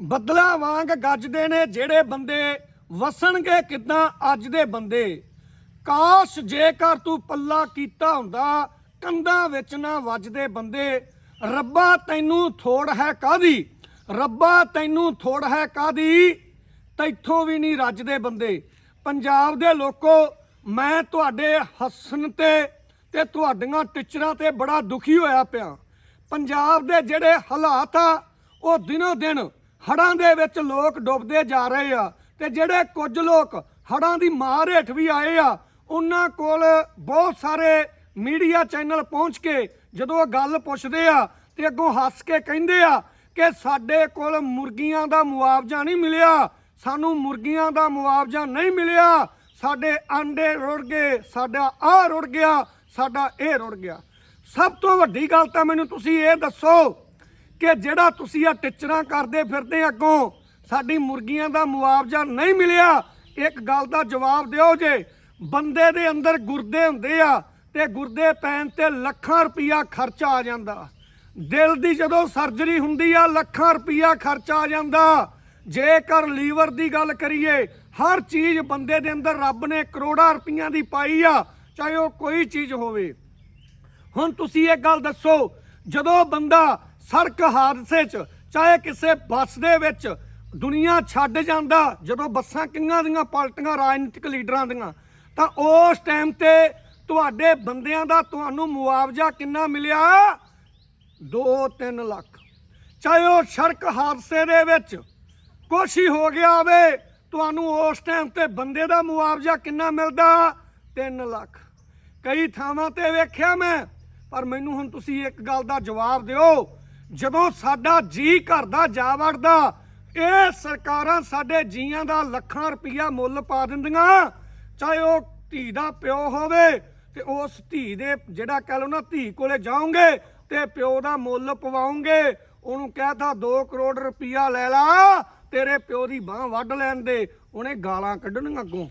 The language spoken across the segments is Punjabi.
ਬੱਦਲਾਂ ਵਾਂਗ ਗੱਜਦੇ ਨੇ ਜਿਹੜੇ ਬੰਦੇ, ਵਸਣਗੇ ਕਿਦਾਂ ਅੱਜ ਦੇ ਬੰਦੇ? ਕਾਸ਼ ਜੇਕਰ ਤੂੰ ਪੱਲਾ ਕੀਤਾ ਹੁੰਦਾ, ਕੰਧਾਂ ਵਿੱਚ ਨਾ ਵੱਜਦੇ ਬੰਦੇ, ਰੱਬਾ ਤੈਨੂੰ ਥੋੜ ਹੈ ਕਾਦੀ ਰੱਬਾ ਤੈਨੂੰ ਥੋੜ ਹੈ ਕਾਦੀ ਤੈਥੋਂ ਵੀ ਨਹੀਂ ਰੱਜਦੇ ਬੰਦੇ। ਪੰਜਾਬ ਦੇ ਲੋਕੋ, ਮੈਂ ਤੁਹਾਡੇ ਹੱਸਣ ਤੇ ਤੇ ਤੁਹਾਡੀਆਂ ਟਿਚਰਾਂ ਤੇ ਬੜਾ ਦੁਖੀ ਹੋਇਆ ਪਿਆ। ਪੰਜਾਬ ਦੇ ਜਿਹੜੇ ਹਾਲਾਤ ਆ, ਉਹ ਦਿਨੋ ਦਿਨ ਹੜਾਂ ਦੇ ਵਿੱਚ ਲੋਕ ਡੁੱਬਦੇ ਜਾ ਰਹੇ ਆ ਤੇ ਜਿਹੜੇ ਕੁਝ ਲੋਕ ਹੜਾਂ ਦੀ ਮਾਰ ਹੇਠ ਵੀ ਆਏ ਆ, ਉਹਨਾਂ ਕੋਲ ਬਹੁਤ ਸਾਰੇ ਮੀਡੀਆ ਚੈਨਲ ਪਹੁੰਚ ਕੇ ਜਦੋਂ ਉਹ ਗੱਲ ਪੁੱਛਦੇ ਆ ਤੇ ਅੱਗੋਂ ਹੱਸ ਕੇ ਕਹਿੰਦੇ ਆ ਕਿ ਸਾਡੇ ਕੋਲ ਮੁਰਗੀਆਂ ਦਾ ਮੁਆਵਜ਼ਾ ਨਹੀਂ ਮਿਲਿਆ, ਸਾਨੂੰ ਮੁਰਗੀਆਂ ਦਾ ਮੁਆਵਜ਼ਾ ਨਹੀਂ ਮਿਲਿਆ, ਸਾਡੇ ਆਂਡੇ ਰੁੜ ਗਏ, ਸਾਡਾ ਆਹ ਰੁੜ ਗਿਆ, ਸਾਡਾ ਇਹ ਰੁੜ ਗਿਆ। ਸਭ ਤੋਂ ਵੱਡੀ ਗੱਲ ਤਾਂ ਮੈਨੂੰ ਤੁਸੀਂ ਇਹ ਦੱਸੋ ਕਿ ਜਿਹੜਾ ਤੁਸੀਂ ਆ ਟਿਚਰਾਂ ਕਰਦੇ ਫਿਰਦੇ ਅੱਗੋਂ, ਸਾਡੀ ਮੁਰਗੀਆਂ ਦਾ ਮੁਆਵਜ਼ਾ ਨਹੀਂ ਮਿਲਿਆ। ਇੱਕ ਗੱਲ ਦਾ ਜਵਾਬ ਦਿਓ ਜੇ, ਬੰਦੇ ਦੇ ਅੰਦਰ ਗੁਰਦੇ ਹੁੰਦੇ ਆ ਤੇ ਗੁਰਦੇ ਪੈਣ ਤੇ ਲੱਖਾਂ ਰੁਪਈਆ ਖਰਚਾ ਆ ਜਾਂਦਾ। ਦਿਲ ਦੀ ਜਦੋਂ ਸਰਜਰੀ ਹੁੰਦੀ ਆ, ਲੱਖਾਂ ਰੁਪਈਆ ਖਰਚਾ ਆ ਜਾਂਦਾ। ਜੇਕਰ ਲੀਵਰ ਦੀ ਗੱਲ ਕਰੀਏ, ਹਰ ਚੀਜ਼ ਬੰਦੇ ਦੇ ਅੰਦਰ ਰੱਬ ਨੇ ਕਰੋੜਾਂ ਰੁਪਈਆਂ ਦੀ ਪਾਈ ਆ, ਚਾਹੇ ਉਹ ਕੋਈ ਚੀਜ਼ ਹੋਵੇ। ਹੁਣ ਤੁਸੀਂ ਇਹ ਗੱਲ ਦੱਸੋ, ਜਦੋਂ ਬੰਦਾ ਸੜਕ ਹਾਦਸੇ 'ਚ, ਚਾਹੇ ਕਿਸੇ ਬੱਸ ਦੇ ਵਿੱਚ ਦੁਨੀਆ ਛੱਡ ਜਾਂਦਾ, ਜਦੋਂ ਬੱਸਾਂ ਕਿੰਨਾਂ ਦੀਆਂ ਪਲਟੀਆਂ ਰਾਜਨੀਤਿਕ ਲੀਡਰਾਂ ਦੀਆਂ, ਤਾਂ ਉਸ ਟਾਈਮ ਤੇ ਤੁਹਾਡੇ ਬੰਦਿਆਂ ਦਾ ਤੁਹਾਨੂੰ ਮੁਆਵਜ਼ਾ ਕਿੰਨਾ ਮਿਲਿਆ? 2-3 ਲੱਖ। ਚਾਹੇ ਉਹ ਸੜਕ ਹਾਦਸੇ ਦੇ ਵਿੱਚ ਕੁਛ ਹੀ ਹੋ ਗਿਆ ਹੋਵੇ, ਤੁਹਾਨੂੰ ਉਸ ਟਾਈਮ ਤੇ ਬੰਦੇ ਦਾ ਮੁਆਵਜ਼ਾ ਕਿੰਨਾ ਮਿਲਦਾ? 3 ਲੱਖ। ਕਈ ਥਾਵਾਂ ਤੇ ਵੇਖਿਆ ਮੈਂ, ਪਰ ਮੈਨੂੰ ਹੁਣ ਤੁਸੀਂ ਇੱਕ ਗੱਲ ਦਾ ਜਵਾਬ ਦਿਓ। ਜਦੋਂ ਸਾਡਾ ਜੀ ਘਰ ਦਾ ਜਾ ਵੜਦਾ, ਇਹ ਸਰਕਾਰਾਂ ਸਾਡੇ ਜੀਆਂ ਦਾ ਲੱਖਾਂ ਰੁਪਈਆ ਮੁੱਲ ਪਾ ਦਿੰਦੀਆਂ। ਚਾਹੇ ਉਹ ਧੀ ਦਾ ਪਿਓ ਹੋਵੇ ਤੇ ਉਸ ਧੀ ਦੇ ਜਿਹੜਾ ਕਹਿ ਲਓ ਨਾ ਧੀ ਕੋਲੇ ਜਾਓਗੇ ਤੇ ਪਿਓ ਦਾ ਮੁੱਲ ਪਵਾਉਂਗੇ ਉਹਨੂੰ ਕਹਿਤਾ 2 ਕਰੋੜ ਰੁਪਈਆ ਲੈ ਲਾ, ਤੇਰੇ ਪਿਓ ਦੀ ਬਾਹ ਵੱਢ ਲੈਣ ਦੇ, ਉਹਨੇ ਗਾਲਾਂ ਕੱਢਣੀਆਂ ਅੱਗੋਂ।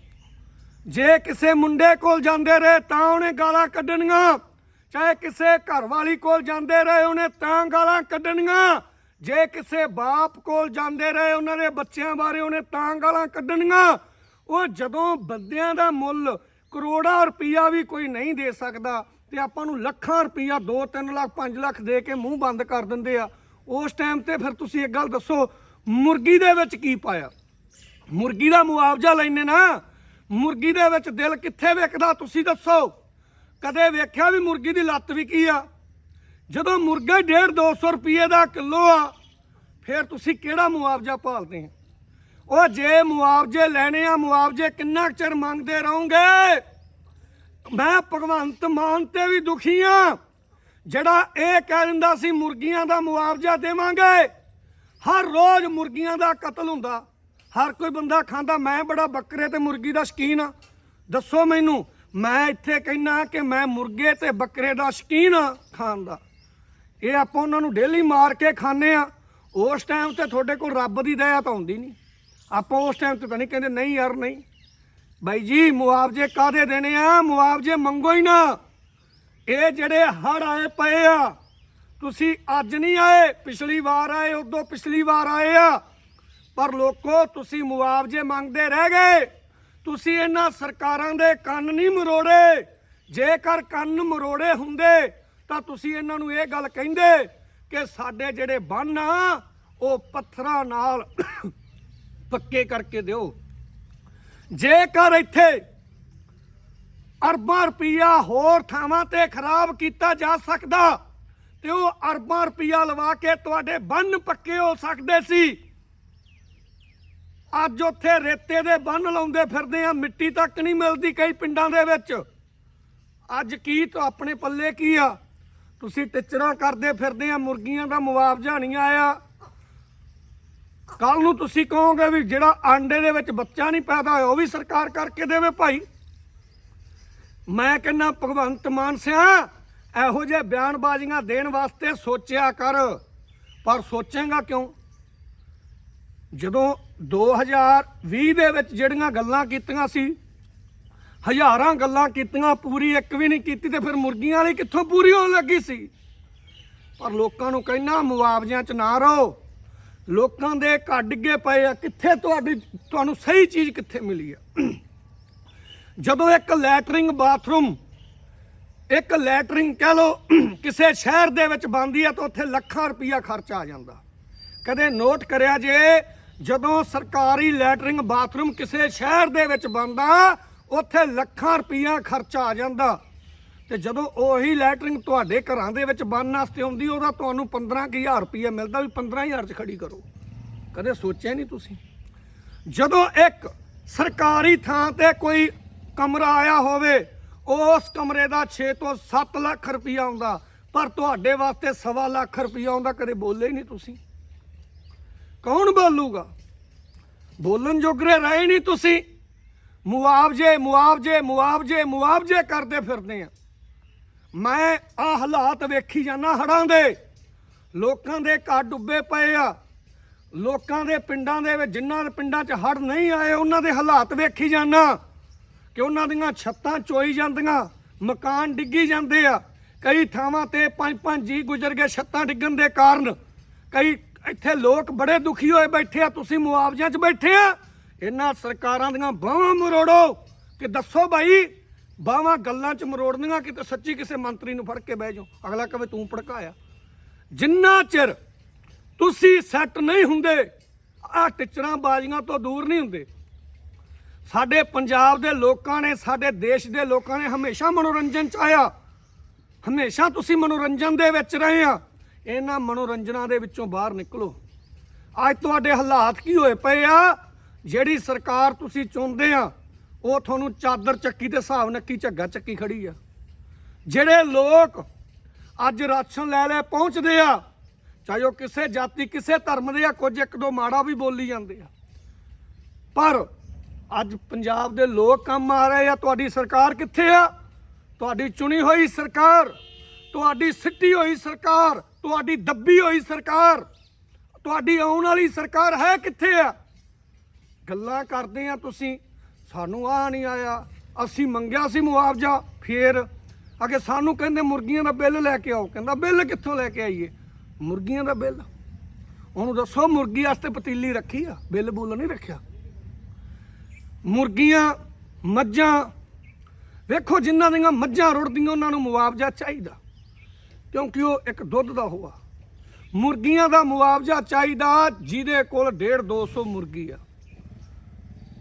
ਜੇ ਕਿਸੇ ਮੁੰਡੇ ਕੋਲ ਜਾਂਦੇ ਰਹੇ ਤਾਂ ਉਹਨੇ ਗਾਲਾਂ ਕੱਢਣੀਆਂ। ਚਾਹੇ ਕਿਸੇ ਘਰ ਵਾਲੀ ਕੋਲ ਜਾਂਦੇ ਰਹੇ ਉਹਨੇ ਤਾਂ ਗਾਲਾਂ ਕੱਢਣੀਆਂ। ਜੇ ਕਿਸੇ ਬਾਪ ਕੋਲ ਜਾਂਦੇ ਰਹੇ ਉਹਨਾਂ ਦੇ ਬੱਚਿਆਂ ਬਾਰੇ ਉਹਨੇ ਤਾਂ ਗਾਲਾਂ ਕੱਢਣੀਆਂ। ਉਹ ਜਦੋਂ ਬੰਦਿਆਂ ਦਾ ਮੁੱਲ ਕਰੋੜਾਂ ਰੁਪਈਆ ਵੀ ਕੋਈ ਨਹੀਂ ਦੇ ਸਕਦਾ ਤੇ ਆਪਾਂ ਨੂੰ ਲੱਖਾਂ ਰੁਪਈਆ 2 3 ਲੱਖ 5 ਲੱਖ ਦੇ ਕੇ ਮੂੰਹ ਬੰਦ ਕਰ ਦਿੰਦੇ ਆ, ਉਸ ਟਾਈਮ ਤੇ ਫਿਰ ਤੁਸੀਂ ਇੱਕ ਗੱਲ ਦੱਸੋ, ਮੁਰਗੀ ਦੇ ਵਿੱਚ ਕੀ ਪਾਇਆ? ਮੁਰਗੀ ਦਾ ਮੁਆਵਜ਼ਾ ਲੈਣੇ ਨਾ। ਮੁਰਗੀ ਦੇ ਵਿੱਚ ਦਿਲ ਕਿੱਥੇ ਵਿਕਦਾ ਤੁਸੀਂ ਦੱਸੋ। ਕਦੇ ਵੇਖਿਆ ਵੀ ਮੁਰਗੀ ਦੀ ਲੱਤ ਵੀ ਕੀ ਆ? ਜਦੋਂ ਮੁਰਗਾ 1.5 200 ਰੁਪਏ ਦਾ ਕਿਲੋ ਆ, ਫਿਰ ਤੁਸੀਂ ਕਿਹੜਾ ਮੁਆਵਜ਼ਾ ਭਾਲਦੇ ਆ ਉਹ ਜੇ ਮੁਆਵਜ਼ੇ ਲੈਣੇ ਆ, ਮੁਆਵਜ਼ੇ ਕਿੰਨਾ ਕੁ ਚਿਰ ਮੰਗਦੇ ਰਹੋਗੇ? ਮੈਂ ਭਗਵੰਤ ਮਾਨ ਤੇ ਵੀ ਦੁਖੀ ਆ। ਜਿਹੜਾ ਇਹ ਕਹਿ ਦਿੰਦਾ ਸੀ, ਮੁਰਗੀਆਂ ਦਾ ਮੁਆਵਜ਼ਾ ਦੇਵਾਂਗੇ। ਹਰ ਰੋਜ਼ ਮੁਰਗੀਆਂ ਦਾ ਕਤਲ ਹੁੰਦਾ। ਹਰ ਕੋਈ ਬੰਦਾ ਖਾਂਦਾ, ਮੈਂ ਬੜਾ ਬੱਕਰੇ ਤੇ ਮੁਰਗੀ ਦਾ ਸ਼ਕੀਨ ਆ। ਦੱਸੋ ਮੈਨੂੰ ਮੈਂ ਇੱਥੇ ਕਹਿਣਾ ਕਿ ਮੈਂ ਮੁਰਗੇ ਤੇ ਬੱਕਰੇ ਦਾ ਸ਼ਕੀਨ ਆ ਖਾਣ ਦਾ। ਇਹ ਆਪਾਂ ਉਹਨਾਂ ਨੂੰ ਡੇਲੀ ਮਾਰ ਕੇ ਖਾਂਦੇ ਆ ਉਸ ਟਾਈਮ ਤੇ ਤੁਹਾਡੇ ਕੋਲ ਰੱਬ ਦੀ ਦਇਆ ਤਾਂ ਹੁੰਦੀ ਨਹੀਂ। ਆਪਾਂ ਉਸ ਟਾਈਮ ਤੇ ਤਾਂ ਨਹੀਂ ਕਹਿੰਦੇ, ਨਹੀਂ ਯਾਰ, ਨਹੀਂ। ਬਾਈ ਜੀ, ਮੁਆਵਜ਼ੇ ਕਾਦੇ ਦੇਣੇ ਆ? ਮੁਆਵਜ਼ੇ ਮੰਗੋ ਹੀ ਨਾ। ਇਹ ਜਿਹੜੇ ਹੜ ਆਏ ਪਏ ਆ, ਤੁਸੀਂ ਅੱਜ ਨਹੀਂ ਆਏ, ਪਿਛਲੀ ਵਾਰ ਆਏ, ਉਦੋਂ ਪਿਛਲੀ ਵਾਰ ਆਏ ਆ। ਪਰ ਲੋਕੋ, ਤੁਸੀਂ ਮੁਆਵਜ਼ੇ ਮੰਗਦੇ ਰਹਿ ਗਏ। ਤੁਸੀਂ ਇਹਨਾਂ ਸਰਕਾਰਾਂ ਦੇ ਕੰਨ ਨਹੀਂ ਮਰੋੜੇ। ਜੇਕਰ ਕੰਨ ਮਰੋੜੇ ਹੁੰਦੇ, ਤਾਂ ਤੁਸੀਂ ਇਹਨਾਂ ਨੂੰ ਇਹ ਗੱਲ ਕਹਿੰਦੇ ਕਿ ਸਾਡੇ ਜਿਹੜੇ ਬੰਨ ਆ, ਉਹ ਪੱਥਰਾਂ ਨਾਲ ਪੱਕੇ ਕਰਕੇ ਦਿਓ। ਜੇਕਰ ਇੱਥੇ ਅਰਬਾਂ ਰੁਪਈਆ ਹੋਰ ਥਾਵਾਂ ਤੇ ਖਰਾਬ ਕੀਤਾ ਜਾ ਸਕਦਾ, ਤੇ ਉਹ ਅਰਬਾਂ ਰੁਪਈਆ ਲਵਾ ਕੇ ਤੁਹਾਡੇ ਬੰਨ ਪੱਕੇ ਹੋ ਸਕਦੇ ਸੀ। ਅੱਜ ਉੱਥੇ ਰੇਤੇ ਦੇ ਬੰਨ ਲਾਉਂਦੇ ਫਿਰਦੇ ਆ, ਮਿੱਟੀ ਤੱਕ ਨਹੀਂ ਮਿਲਦੀ ਕਈ ਪਿੰਡਾਂ ਦੇ ਵਿੱਚ। ਅੱਜ ਕੀ ਤਾਂ, ਆਪਣੇ ਪੱਲੇ ਕੀ ਆ? ਤੁਸੀਂ ਟਿਚਰਾਂ ਕਰਦੇ ਫਿਰਦੇ ਆ, ਮੁਰਗੀਆਂ ਦਾ ਮੁਆਵਜ਼ਾ ਨਹੀਂ ਆਇਆ। ਕੱਲ ਨੂੰ ਤੁਸੀਂ ਕਹੋਗੇ ਵੀ ਜਿਹੜਾ ਆਂਡੇ ਦੇ ਵਿੱਚ ਬੱਚਾ ਨਹੀਂ ਪੈਦਾ ਹੋਇਆ, ਉਹ ਵੀ ਸਰਕਾਰ ਕਰਕੇ ਦੇਵੇ ਭਾਈ। ਮੈਂ ਕਹਿੰਦਾ, ਭਗਵੰਤ ਮਾਨ ਸਿਆ, ਇਹੋ ਜਿਹੇ ਬਿਆਨਬਾਜ਼ੀਆਂ ਦੇਣ ਵਾਸਤੇ ਸੋਚਿਆ ਕਰ। ਪਰ ਸੋਚੇਗਾ ਕਿਉਂ? ਜਦੋਂ 2020 ਦੇ ਵਿੱਚ ਜਿਹੜੀਆਂ ਗੱਲਾਂ ਕੀਤੀਆਂ ਸੀ, ਹਜ਼ਾਰਾਂ ਗੱਲਾਂ ਕੀਤੀਆਂ, ਪੂਰੀ ਇੱਕ ਵੀ ਨਹੀਂ ਕੀਤੀ ਤੇ ਫਿਰ ਮੁਰਗੀਆਂ ਵਾਲੀ ਕਿੱਥੋਂ ਪੂਰੀ ਹੋਣ ਲੱਗੀ ਸੀ? ਪਰ ਲੋਕਾਂ ਨੂੰ ਕਹਿਣਾ ਮੁਆਵਜ਼ਿਆਂ 'ਚ ਨਾ ਰਹੋ। ਲੋਕਾਂ ਦੇ ਘਰ ਡਿੱਗੇ ਪਏ ਆ, ਕਿੱਥੇ ਤੁਹਾਡੀ, ਤੁਹਾਨੂੰ ਸਹੀ ਚੀਜ਼ ਕਿੱਥੇ ਮਿਲੀ ਆ? ਜਦੋਂ ਇੱਕ ਲੈਟਰਿੰਗ ਬਾਥਰੂਮ, ਇੱਕ ਲੈਟਰਿੰਗ ਕਹਿ ਲੋ ਕਿਸੇ ਸ਼ਹਿਰ ਦੇ ਵਿੱਚ ਬਣਦੀ ਆ, ਤਾਂ ਉੱਥੇ ਲੱਖਾਂ ਰੁਪਈਆ ਖਰਚ ਆ ਜਾਂਦਾ। ਕਦੇ ਨੋਟ ਕਰਿਆ ਜੇ ਜਦੋਂ ਸਰਕਾਰੀ ਲੈਟਰਿੰਗ ਬਾਥਰੂਮ ਕਿਸੇ ਸ਼ਹਿਰ ਦੇ ਵਿੱਚ ਬਣਦਾ, ਉੱਥੇ ਲੱਖਾਂ ਰੁਪਈਆ ਖਰਚਾ ਆ ਜਾਂਦਾ। ਤੇ ਜਦੋਂ ਉਹੀ ਲੈਟਰਿੰਗ ਤੁਹਾਡੇ ਘਰਾਂ ਦੇ ਵਿੱਚ ਬਣਨ ਵਾਸਤੇ ਆਉਂਦੀ, ਉਹਦਾ ਤੁਹਾਨੂੰ 15000 ਰੁਪਈਆ ਮਿਲਦਾ ਵੀ 15000 ਚ ਖੜੀ ਕਰੋ। ਕਦੇ ਸੋਚਿਆ ਨਹੀਂ ਤੁਸੀਂ? ਜਦੋਂ ਇੱਕ ਸਰਕਾਰੀ ਥਾਂ ਤੇ ਕੋਈ ਕਮਰਾ ਆਇਆ ਹੋਵੇ, ਉਸ ਕਮਰੇ ਦਾ 6 ਤੋਂ 7 ਲੱਖ ਰੁਪਈਆ ਆਉਂਦਾ, ਪਰ ਤੁਹਾਡੇ ਵਾਸਤੇ ਸਵਾ ਲੱਖ ਰੁਪਈਆ ਆਉਂਦਾ, ਕਦੇ ਬੋਲੇ ਹੀ ਨਹੀਂ ਤੁਸੀਂ? ਕੌਣ ਬੋਲੂਗਾ? ਬੋਲਣ ਜੋਗਰੇ ਰਹੇ ਨਹੀਂ ਤੁਸੀਂ। ਮੁਆਵਜ਼ੇ ਮੁਆਵਜ਼ੇ ਮੁਆਵਜ਼ੇ ਮੁਆਵਜ਼ੇ ਕਰਦੇ ਫਿਰਦੇ ਆ। ਮੈਂ ਆ ਹਾਲਾਤ ਵੇਖੀ ਜਾਣਾ ਹੜਾਂ ਦੇ। ਲੋਕਾਂ ਦੇ ਘਰ ਡੁੱਬੇ ਪਏ ਆ। ਲੋਕਾਂ ਦੇ ਪਿੰਡਾਂ ਦੇ ਵਿੱਚ ਜਿਨ੍ਹਾਂ ਦੇ ਪਿੰਡਾਂ 'ਚ ਹੜ ਨਹੀਂ ਆਏ, ਉਹਨਾਂ ਦੇ ਹਾਲਾਤ ਵੇਖੀ ਜਾਣਾ ਕਿ ਉਹਨਾਂ ਦੀਆਂ ਛੱਤਾਂ ਚੋਈ ਜਾਂਦੀਆਂ, ਮਕਾਨ ਡਿੱਗੀ ਜਾਂਦੇ ਆ। ਕਈ ਥਾਵਾਂ ਤੇ ਪੰਜ ਪੰਜ ਜੀ ਗੁਜ਼ਰ ਗਏ ਛੱਤਾਂ ਡਿੱਗਣ ਦੇ ਕਾਰਨ। ਕਈ ਇੱਥੇ ਲੋਕ ਬੜੇ ਦੁਖੀ ਹੋਏ ਬੈਠੇ ਆ, ਤੁਸੀਂ ਮੁਆਵਜ਼ਿਆਂ 'ਚ ਬੈਠੇ ਆ। ਇਹਨਾਂ ਸਰਕਾਰਾਂ ਦੀਆਂ ਬਾਹਾਂ ਮਰੋੜੋ ਕਿ ਦੱਸੋ ਭਾਈ ਬਾਹਾਂ ਗੱਲਾਂ 'ਚ ਮਰੋੜਨੀਆਂ ਕਿ ਸੱਚੀ ਕਿਸੇ ਮੰਤਰੀ ਨੂੰ ਫੜ ਕੇ ਬਹਿ ਜਾਓ। ਅਗਲਾ ਕਵੇ ਤੂੰ ਭੜਕਾਇਆ। ਜਿੰਨਾ ਚਿਰ ਤੁਸੀਂ ਸੈੱਟ ਨਹੀਂ ਹੁੰਦੇ ਆ ਟਿਚਰਾਂ ਬਾਜ਼ੀਆਂ ਤੋਂ ਦੂਰ ਨਹੀਂ ਹੁੰਦੇ। ਸਾਡੇ ਪੰਜਾਬ ਦੇ ਲੋਕਾਂ ਨੇ, ਸਾਡੇ ਦੇਸ਼ ਦੇ ਲੋਕਾਂ ਨੇ ਹਮੇਸ਼ਾ ਮਨੋਰੰਜਨ ਚ ਆਇਆ। ਹਮੇਸ਼ਾ ਤੁਸੀਂ ਮਨੋਰੰਜਨ ਦੇ ਵਿੱਚ ਰਹੇ ਆ। ਇਹਨਾਂ ਮਨੋਰੰਜਨਾਂ ਦੇ ਵਿੱਚੋਂ ਬਾਹਰ ਨਿਕਲੋ। ਅੱਜ ਤੁਹਾਡੇ ਹਾਲਾਤ ਕੀ ਹੋਏ ਪਏ ਆ? ਜਿਹੜੀ ਸਰਕਾਰ ਤੁਸੀਂ ਚੁਣਦੇ ਆ, ਉਹ ਤੁਹਾਨੂੰ ਚਾਦਰ ਚੱਕੀ ਦੇ ਹਿਸਾਬ ਨੱਕੀ ਝੱਗਾ ਚੱਕੀ ਖੜੀ ਆ। ਜਿਹੜੇ ਲੋਕ ਅੱਜ ਰਾਸ਼ਨ ਲੈ ਲੈ ਪਹੁੰਚਦੇ ਆ, ਚਾਹੇ ਉਹ ਕਿਸੇ ਜਾਤੀ, ਕਿਸੇ ਧਰਮ ਦੇ ਆ, ਕੁਝ ਇੱਕ ਦੋ ਮਾੜਾ ਵੀ ਬੋਲੀ ਜਾਂਦੇ ਆ। ਪਰ ਅੱਜ ਪੰਜਾਬ ਦੇ ਲੋਕ ਕੰਮ ਆ ਰਹੇ ਆ, ਤੁਹਾਡੀ ਸਰਕਾਰ ਕਿੱਥੇ ਆ? ਤੁਹਾਡੀ ਚੁਣੀ ਹੋਈ ਸਰਕਾਰ, ਤੁਹਾਡੀ ਸਿੱਟੀ ਹੋਈ ਸਰਕਾਰ ਤੁਹਾਡੀ ਦੱਬੀ ਹੋਈ ਸਰਕਾਰ, ਤੁਹਾਡੀ ਆਉਣ ਵਾਲੀ ਸਰਕਾਰ ਹੈ ਕਿੱਥੇ ਆ? ਗੱਲਾਂ ਕਰਦੇ ਆ ਤੁਸੀਂ, ਸਾਨੂੰ ਆ ਨਹੀਂ ਆਇਆ। ਅਸੀਂ ਮੰਗਿਆ ਸੀ ਮੁਆਵਜ਼ਾ, ਫੇਰ ਅਗੇ ਸਾਨੂੰ ਕਹਿੰਦੇ ਮੁਰਗੀਆਂ ਦਾ ਬਿੱਲ ਲੈ ਕੇ ਆਓ। ਕਹਿੰਦਾ, ਬਿੱਲ ਕਿੱਥੋਂ ਲੈ ਕੇ ਆਈਏ? ਮੁਰਗੀਆਂ ਦਾ ਬਿੱਲ। ਉਹਨੂੰ ਦੱਸੋ, ਮੁਰਗੀ ਵਾਸਤੇ ਪਤੀਲੀ ਰੱਖੀ ਆ? ਬਿੱਲ ਬੁੱਲ ਨਹੀਂ ਰੱਖਿਆ। ਮੁਰਗੀਆਂ, ਮੱਝਾਂ, ਵੇਖੋ ਜਿਨ੍ਹਾਂ ਦੀਆਂ ਮੱਝਾਂ ਰੁੜਦੀਆਂ, ਉਹਨਾਂ ਨੂੰ ਮੁਆਵਜ਼ਾ ਚਾਹੀਦਾ। ਕਿਉਂਕਿ ਉਹ ਇੱਕ ਦੁੱਧ ਦਾ ਹੋਆ। ਮੁਰਗੀਆਂ ਦਾ ਮੁਆਵਜ਼ਾ ਚਾਹੀਦਾ ਜਿਹਦੇ ਕੋਲ 1.5 200 ਮੁਰਗੀ ਆ।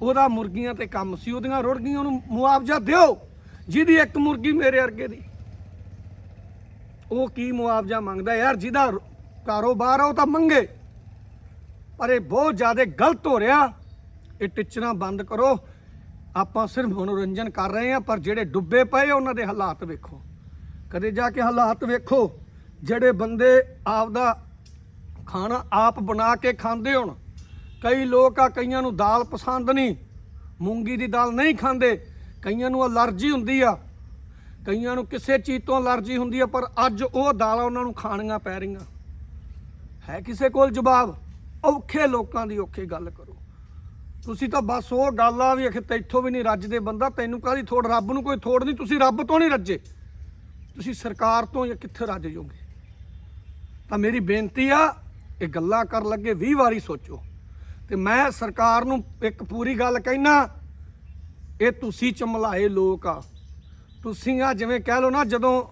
ਉਹਦਾ ਮੁਰਗੀਆਂ ਤੇ ਕੰਮ ਸੀ, ਉਹਦੀਆਂ ਰੁੜ ਗਈਆਂ ਉਹਨੂੰ ਮੁਆਵਜ਼ਾ ਦਿਓ, ਜਿਹਦੀ ਇੱਕ ਮੁਰਗੀ ਮੇਰੇ ਅਰਗੇ ਦੀ। ਉਹ ਕੀ ਮੁਆਵਜ਼ਾ ਮੰਗਦਾ ਯਾਰ, ਜਿਹਦਾ ਕਾਰੋਬਾਰ ਆ, ਉਹ ਤਾਂ ਮੰਗੇ। ਪਰ ਇਹ ਬਹੁਤ ਜ਼ਿਆਦਾ ਗਲਤ ਹੋ ਰਿਹਾ। ਇਹ ਟਿਚਰਾਂ ਬੰਦ ਕਰੋ। ਆਪਾਂ ਸਿਰਫ ਮਨੋਰੰਜਨ ਕਰ ਰਹੇ ਹਾਂ, ਪਰ ਜਿਹੜੇ ਡੁੱਬੇ ਪਏ ਉਹਨਾਂ ਦੇ ਹਾਲਾਤ ਵੇਖੋ। ਕਦੇ ਜਾ ਕੇ ਹਾਲਾਤ ਵੇਖੋ, ਜਿਹੜੇ ਬੰਦੇ ਆਪਦਾ ਖਾਣਾ ਆਪ ਬਣਾ ਕੇ ਖਾਂਦੇ ਹੋਣ। ਕਈ ਲੋਕ ਆ, ਕਈਆਂ ਨੂੰ ਦਾਲ ਪਸੰਦ ਨਹੀਂ, ਮੂੰਗੀ ਦੀ ਦਾਲ ਨਹੀਂ ਖਾਂਦੇ, ਕਈਆਂ ਨੂੰ ਅਲਰਜੀ ਹੁੰਦੀ ਆ। ਕਈਆਂ ਨੂੰ ਕਿਸੇ ਚੀਜ਼ ਤੋਂ ਅਲਰਜੀ ਹੁੰਦੀ ਆ, ਪਰ ਅੱਜ ਉਹ ਦਾਲਾਂ ਉਹਨਾਂ ਨੂੰ ਖਾਣੀਆਂ ਪੈ ਰਹੀਆਂ। ਹੈ ਕਿਸੇ ਕੋਲ ਜਵਾਬ? ਔਖੇ ਲੋਕਾਂ ਦੀ ਔਖੀ ਗੱਲ ਕਰੋ। ਤੁਸੀਂ ਤਾਂ ਬਸ ਉਹ ਗੱਲ ਆ ਵੀ ਅਖੇ ਤੈਥੋਂ ਵੀ ਨਹੀਂ ਰੱਜਦੇ ਬੰਦਾ, ਤੈਨੂੰ ਕਾਹਦੀ ਥੋੜ? ਰੱਬ ਨੂੰ ਕੋਈ ਥੋੜ ਨਹੀਂ, ਤੁਸੀਂ ਰੱਬ ਤੋਂ ਨਹੀਂ ਰੱਜੇ। ਤੁਸੀਂ ਸਰਕਾਰ ਤੋਂ ਜਾਂ ਕਿੱਥੇ ਰੱਜ ਜਾਓਗੇ ਤਾਂ ਮੇਰੀ ਬੇਨਤੀ ਆ, ਇਹ ਗੱਲਾਂ ਕਰਨ ਲੱਗੇ 20 ਵਾਰੀ ਸੋਚੋ। ਤੇ ਮੈਂ ਸਰਕਾਰ ਨੂੰ ਇੱਕ ਪੂਰੀ ਗੱਲ ਕਹਿਣਾ ਇਹ ਤੁਸੀਂ ਚਮਲਾਏ ਲੋਕ ਆ। ਤੁਸੀਂ ਆ ਜਿਵੇਂ ਕਹਿ ਲਓ ਨਾ, ਜਦੋਂ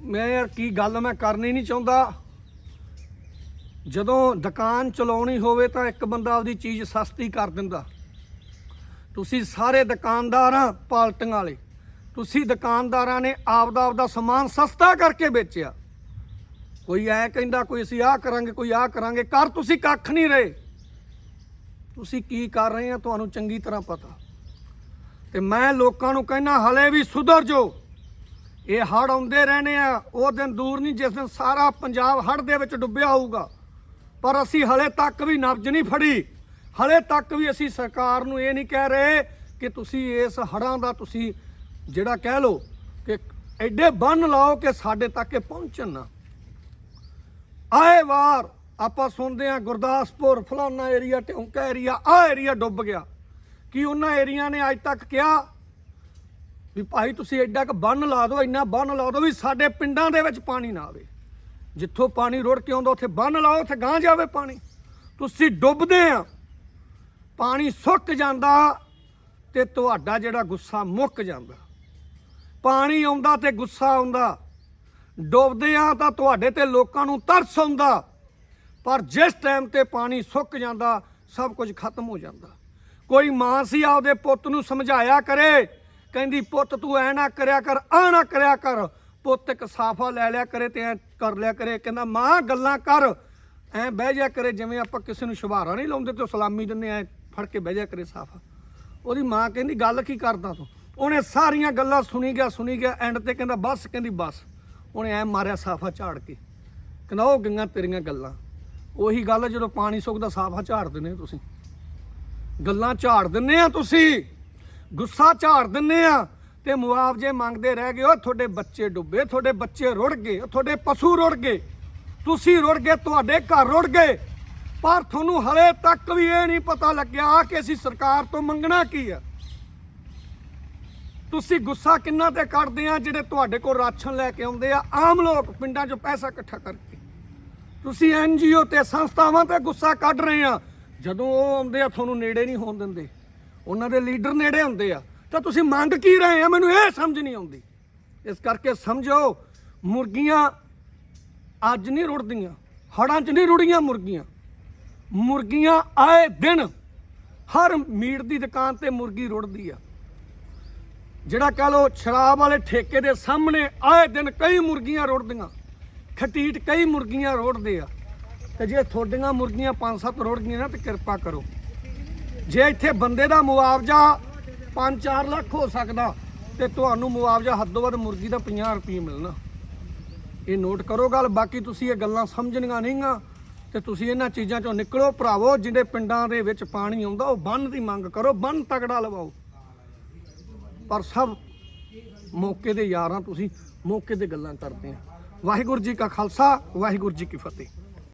ਮੈਂ ਯਾਰ ਕੀ ਗੱਲ ਮੈਂ ਕਰਨੀ ਨਹੀਂ ਚਾਹੁੰਦਾ। ਜਦੋਂ ਦੁਕਾਨ ਚਲਾਉਣੀ ਹੋਵੇ ਤਾਂ ਇੱਕ ਬੰਦਾ ਆਪਦੀ ਚੀਜ਼ ਸਸਤੀ ਕਰ ਦਿੰਦਾ। ਤੁਸੀਂ ਸਾਰੇ ਦੁਕਾਨਦਾਰ ਆ ਪਾਲਟੀਆਂ ਵਾਲੇ। ਤੁਸੀਂ ਦੁਕਾਨਦਾਰਾਂ ਨੇ ਆਪਦਾ ਆਪਦਾ ਸਮਾਨ ਸਸਤਾ ਕਰਕੇ ਵੇਚਿਆ। ਕੋਈ ਐ ਕਹਿੰਦਾ, ਕੋਈ ਅਸੀਂ ਆਹ ਕਰਾਂਗੇ, ਕੋਈ ਆਹ ਕਰਾਂਗੇ ਕਰ ਤੁਸੀਂ ਕੱਖ ਨਹੀਂ ਰਹੇ। ਤੁਸੀਂ ਕੀ ਕਰ ਰਹੇ ਆ, ਤੁਹਾਨੂੰ ਚੰਗੀ ਤਰ੍ਹਾਂ ਪਤਾ। ਤੇ ਮੈਂ ਲੋਕਾਂ ਨੂੰ ਕਹਿਣਾ ਹਲੇ ਵੀ ਸੁਧਰ ਜੋ ਇਹ ਹੜ ਆਉਂਦੇ ਰਹਿਣੇ ਆ, ਉਹ ਦਿਨ ਦੂਰ ਨਹੀਂ, ਜਿਸ ਦਿਨ ਸਾਰਾ ਪੰਜਾਬ ਹੜ ਦੇ ਵਿੱਚ ਡੁੱਬਿਆ ਹੋਊਗਾ। ਪਰ ਅਸੀਂ ਹਲੇ ਤੱਕ ਵੀ ਨਬਜ ਨਹੀਂ ਫੜੀ। ਹਲੇ ਤੱਕ ਵੀ ਅਸੀਂ ਸਰਕਾਰ ਨੂੰ ਇਹ ਨਹੀਂ ਕਹਿ ਰਹੇ ਕਿ ਤੁਸੀਂ ਇਸ ਹੜਾਂ ਦਾ ਤੁਸੀਂ ਜਿਹੜਾ ਕਹਿ ਲਓ ਕਿ ਐਡੇ ਬੰਨ ਲਾਓ ਕਿ ਸਾਡੇ ਤੱਕ ਇਹ ਪਹੁੰਚਣ ਨਾ। ਆਏ ਵਾਰ ਆਪਾਂ ਸੁਣਦੇ ਆ ਗੁਰਦਾਸਪੁਰ ਫਲਾਨਾ ਏਰੀਆ ਟਿਉਂਕਾ ਏਰੀਆ ਆ ਏਰੀਆ ਡੁੱਬ ਗਿਆ। ਕੀ ਉਹਨਾਂ ਏਰੀਆ ਨੇ ਅੱਜ ਤੱਕ ਕਿਹਾ ਵੀ ਭਾਈ ਤੁਸੀਂ ਐਡਾ ਕ ਬੰਨ ਲਾ ਦਿਓ, ਇੰਨਾ ਬੰਨ ਲਾ ਦਿਓ ਵੀ ਸਾਡੇ ਪਿੰਡਾਂ ਦੇ ਵਿੱਚ ਪਾਣੀ ਨਾ ਆਵੇ। ਜਿੱਥੋਂ ਪਾਣੀ ਰੁੜ ਕੇ ਆਉਂਦਾ, ਉੱਥੇ ਬੰਨ ਲਾਓ, ਉੱਥੇ ਗਾਂ ਜਾਵੇ ਪਾਣੀ। ਤੁਸੀਂ ਡੁੱਬਦੇ ਆ ਪਾਣੀ ਸੁੱਕ ਜਾਂਦਾ ਤੇ ਤੁਹਾਡਾ ਜਿਹੜਾ ਗੁੱਸਾ ਮੁੱਕ ਜਾਂਦਾ। ਪਾਣੀ ਆਉਂਦਾ ਤੇ ਗੁੱਸਾ ਆਉਂਦਾ। ਡੁੱਬਦੇ ਆ ਤਾਂ ਤੁਹਾਡੇ ਤੇ ਲੋਕਾਂ ਨੂੰ ਤਰਸ ਆਉਂਦਾ। ਪਰ ਜਿਸ ਟਾਈਮ ਤੇ ਪਾਣੀ ਸੁੱਕ ਜਾਂਦਾ, ਸਭ ਕੁਝ ਖਤਮ ਹੋ ਜਾਂਦਾ। ਕੋਈ ਮਾਂ ਸੀ ਆਪਦੇ ਪੁੱਤ ਨੂੰ ਸਮਝਾਇਆ ਕਰੇ, ਕਹਿੰਦੀ, ਪੁੱਤ, ਤੂੰ ਐ ਨਾ ਕਰਿਆ ਕਰ ਆ ਨਾ ਕਰਿਆ ਕਰ। ਪੁੱਤ ਇੱਕ ਸਾਫਾ ਲੈ ਲਿਆ ਕਰੇ ਤੇ ਐ ਕਰ ਲਿਆ ਕਰੇ। ਕਹਿੰਦਾ, ਮਾਂ, ਗੱਲਾਂ ਕਰ। ਐ ਬਹਿ ਜਾ ਕਰੇ, ਜਿਵੇਂ ਆਪਾਂ ਕਿਸੇ ਨੂੰ ਸ਼ੁਭਾਰਾ ਨਹੀਂ ਲਾਉਂਦੇ ਤੇ ਸਲਾਮੀ ਦਿੰਦੇ, ਐ ਫੜ ਕੇ ਬਹਿ ਜਾ ਕਰੇ ਸਾਫਾ। ਉਹਦੀ ਮਾਂ ਕਹਿੰਦੀ, ਗੱਲ ਕੀ ਕਰਦਾ ਤੂੰ? ਉਹਨੇ ਸਾਰੀਆਂ ਗੱਲਾਂ ਸੁਣੀ ਗਿਆ ਸੁਣੀ ਗਿਆ ਐਂਡ ਤੇ ਕਹਿੰਦਾ, ਬਸ, ਕਹਿੰਦੀ, ਬਸ। ਉਹਨੇ ਐ ਮਾਰਿਆ ਸਾਫਾ ਝਾੜ ਕੇ। ਕਹਿੰਦਾ, ਉਹ ਗਈਆਂ ਤੇਰੀਆਂ ਗੱਲਾਂ। ਉਹੀ ਗੱਲ ਜਦੋਂ ਪਾਣੀ ਸੁੱਕਦਾ, ਸਾਫਾ ਝਾੜ ਦਿੰਦੇ ਹੋ ਤੁਸੀਂ। ਗੱਲਾਂ ਝਾੜ ਦਿੰਦੇ ਆ ਤੁਸੀਂ। ਗੁੱਸਾ ਝਾੜ ਦਿੰਦੇ ਆ। ਤੇ ਮੁਆਵਜ਼ੇ ਮੰਗਦੇ ਰਹਿ ਗਏ, ਉਹ ਤੁਹਾਡੇ ਬੱਚੇ ਡੁੱਬੇ, ਤੁਹਾਡੇ ਬੱਚੇ ਰੁੜ ਗਏ, ਤੁਹਾਡੇ ਪਸ਼ੂ ਰੁੜ ਗਏ। ਤੁਸੀਂ ਰੁੜ ਗਏ, ਤੁਹਾਡੇ ਘਰ ਰੁੜ ਗਏ। ਪਰ ਤੁਹਾਨੂੰ ਹਲੇ ਤੱਕ ਵੀ ਇਹ ਨਹੀਂ ਪਤਾ ਲੱਗਿਆ ਕਿ ਅਸੀਂ ਸਰਕਾਰ ਤੋਂ ਮੰਗਣਾ ਕੀ ਆ। ਤੁਸੀਂ ਗੁੱਸਾ ਕਿੰਨਾ ਤੇ ਕੱਢਦੇ ਆ ਜਿਹੜੇ ਤੁਹਾਡੇ ਕੋਲ ਰਾਸ਼ਨ ਲੈ ਕੇ ਆਉਂਦੇ ਆ? ਆਮ ਲੋਕ ਪਿੰਡਾਂ 'ਚੋਂ ਪੈਸਾ ਇਕੱਠਾ ਕਰਕੇ। ਤੁਸੀਂ ਐਨਜੀਓ ਤੇ ਸੰਸਥਾਵਾਂ ਤੇ ਗੁੱਸਾ ਕੱਢ ਰਹੇ ਆ। ਜਦੋਂ ਉਹ ਆਉਂਦੇ ਆ, ਤੁਹਾਨੂੰ ਨੇੜੇ ਨਹੀਂ ਹੋਣ ਦਿੰਦੇ। ਉਹਨਾਂ ਦੇ ਲੀਡਰ ਨੇੜੇ ਹੁੰਦੇ ਆ। ਤਾਂ ਤੁਸੀਂ ਮੰਗ ਕੀ ਰਹੇ ਆ? ਮੈਨੂੰ ਇਹ ਸਮਝ ਨਹੀਂ ਆਉਂਦੀ। ਇਸ ਕਰਕੇ ਸਮਝੋ, ਮੁਰਗੀਆਂ ਅੱਜ ਨਹੀਂ ਰੁੜਦੀਆਂ ਹੜਾਂ 'ਚ ਨਹੀਂ ਰੁੜੀਆਂ ਮੁਰਗੀਆਂ। ਮੁਰਗੀਆਂ ਆਏ ਦਿਨ ਹਰ ਮੀਟ ਦੀ ਦੁਕਾਨ ਤੇ ਮੁਰਗੀ ਰੁੜਦੀ ਆ। ਜਿਹੜਾ ਕਹ ਲੋ ਸ਼ਰਾਬ ਵਾਲੇ ਠੇਕੇ ਦੇ ਸਾਹਮਣੇ ਆਏ ਦਿਨ ਕਈ ਮੁਰਗੀਆਂ ਰੁੜਦੀਆਂ। ਖਟੀਟ ਕਈ ਮੁਰਗੀਆਂ ਰੋੜਦੇ ਆ। ਤੇ ਜੇ ਤੁਹਾਡੀਆਂ ਮੁਰਗੀਆਂ ਪੰਜ ਸੱਤ ਰੁੜ ਗਈਆਂ ਨਾ ਤੇ ਕਿਰਪਾ ਕਰੋ। ਜੇ ਇੱਥੇ ਬੰਦੇ ਦਾ ਮੁਆਵਜ਼ਾ 5-4 ਲੱਖ ਹੋ ਸਕਦਾ ਤੇ ਤੁਹਾਨੂੰ ਮੁਆਵਜ਼ਾ ਹੱਦੋਂ ਵੱਧ ਮੁਰਗੀ ਦਾ 50 ਰੁਪਏ ਮਿਲਣਾ। ਇਹ ਨੋਟ ਕਰੋ ਗੱਲ, ਬਾਕੀ ਤੁਸੀਂ ਇਹ ਗੱਲਾਂ ਸਮਝਣੀਆਂ ਨਹੀਂਗਾ ਤੇ ਤੁਸੀਂ ਇਹਨਾਂ ਚੀਜ਼ਾਂ ਚੋਂ ਨਿਕਲੋ, ਭਰਾਵੋ ਜਿਹੜੇ ਪਿੰਡਾਂ ਦੇ ਵਿੱਚ ਪਾਣੀ ਆਉਂਦਾ, ਉਹ ਬੰਨ ਦੀ ਮੰਗ ਕਰੋ, ਬੰਨ ਤਗੜਾ ਲਵਾਓ। ਪਰ ਸਭ ਮੌਕੇ ਦੇ ਯਾਰਾਂ, ਤੁਸੀਂ ਮੌਕੇ ਤੇ ਗੱਲਾਂ ਕਰਦੇ ਆ। ਵਾਹਿਗੁਰੂ ਜੀ ਕਾ ਖਾਲਸਾ, ਵਾਹਿਗੁਰੂ ਜੀ ਕੀ ਫਤਿਹ।